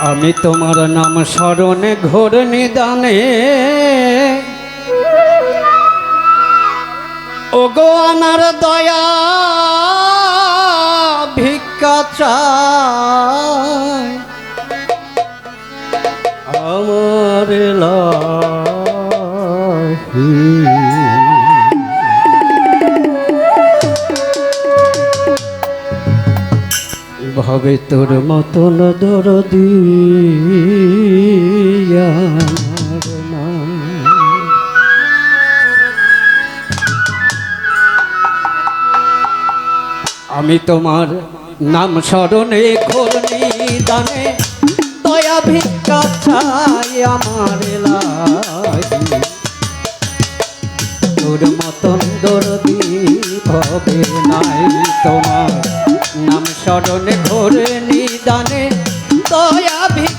আমি তোমার নাম স্মরণে ঘোর নিদানে। ও গো আমার দয়া ভিক্ষা চাই। আমার লাহি ভাবে তোর মতন আমার আমি তোমার নাম স্মরণে করনি দানে দয়া ভিক্ষা চাই আমার তোর মতন দরদি হবে নাই তোমার। নাম স্মরণ ঘোরে নিদানে দয়া ভিক্ষা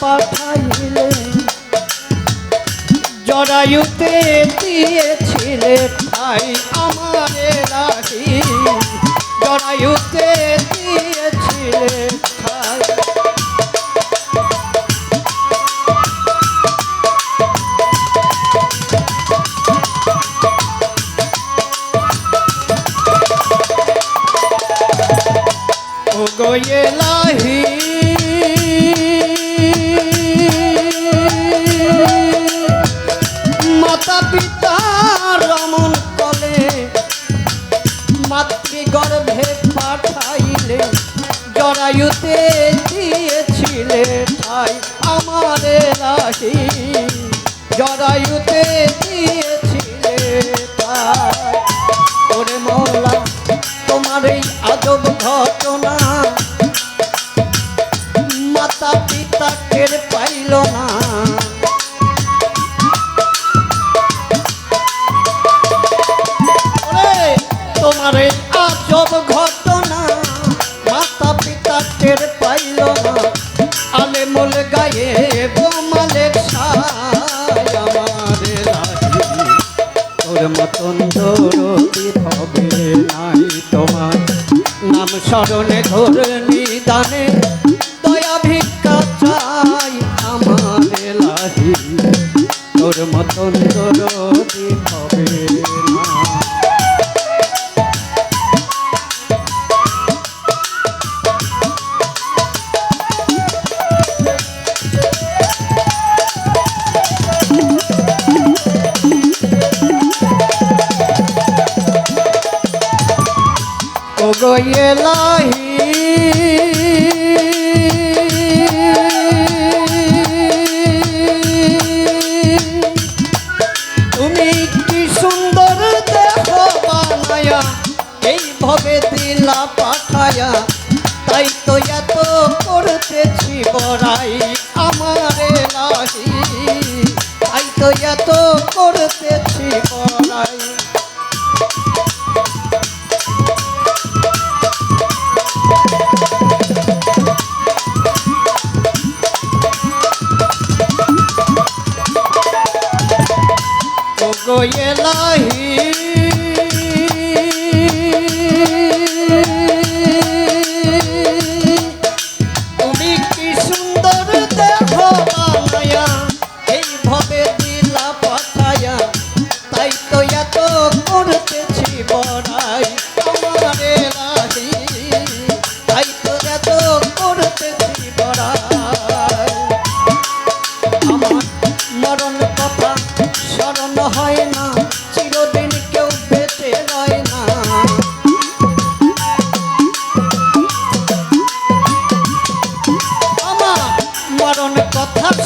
পাঠাইলে। জরায়ুতে দিয়েছিলে ভাই আমারে রাহি জরায়ুতে দিয়েছিলে ভাই। লাহি জরায়ুতে দিয়েছিলে ভাই আমারে রাহি জরায়ুতে দিয়েছিলে ভাই ওরে মৌলা, তোমার এই আদব ঘটনা মাতা পিতা পাইল না। মতন দরদি হবে নাই তোমার। নাম স্মরণে ঘোর নিদানে দয়া ভিক্ষা চাই আমার এলাহি। তোর মতন দরদি গয়ে লাহি। তুমি কি সুন্দর দেহ বানায়া এই ভবে দিলা পাঠায়া। তাই তো এত করতেছি বড়াই আমারে লাহি। তাই তো এত করতেছি বড়াই। ও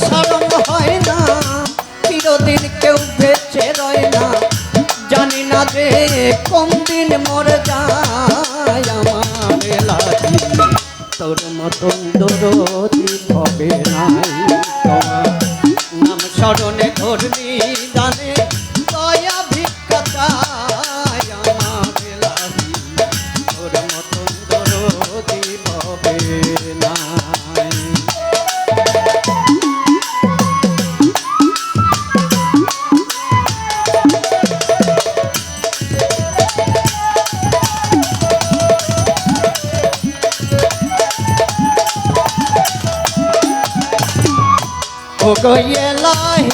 সরম হয় না, চিরদিন কেউ বেঁচে রয় না। জানি না যে কোন দিন মরে যায় আমার লাগি তোর মতন দরদি হবে নাই তোমার। নাম স্মরণে ধরলি ও গয়েলাহি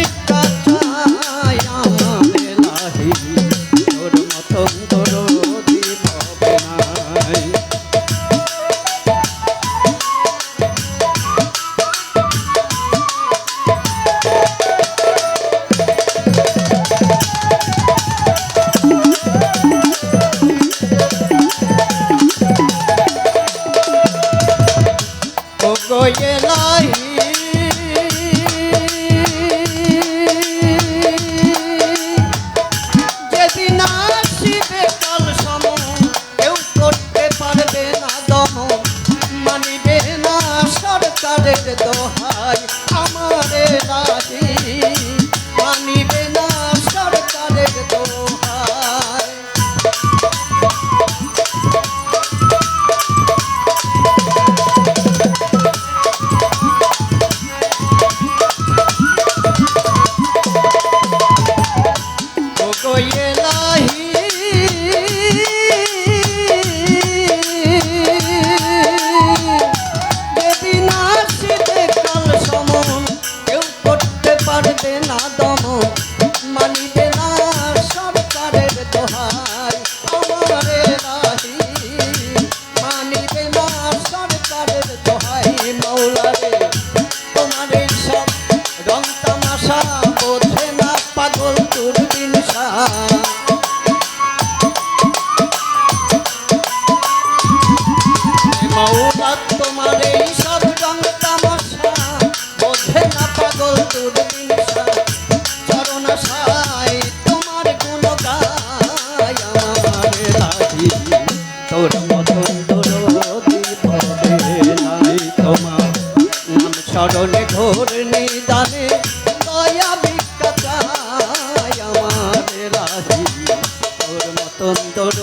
সাই তোমার গুণ গায় আমার তোর মতন তোমার। স্মরণে ঘোর নিদানে, দয়া ভিক্ষা আমার তোর মতন তোর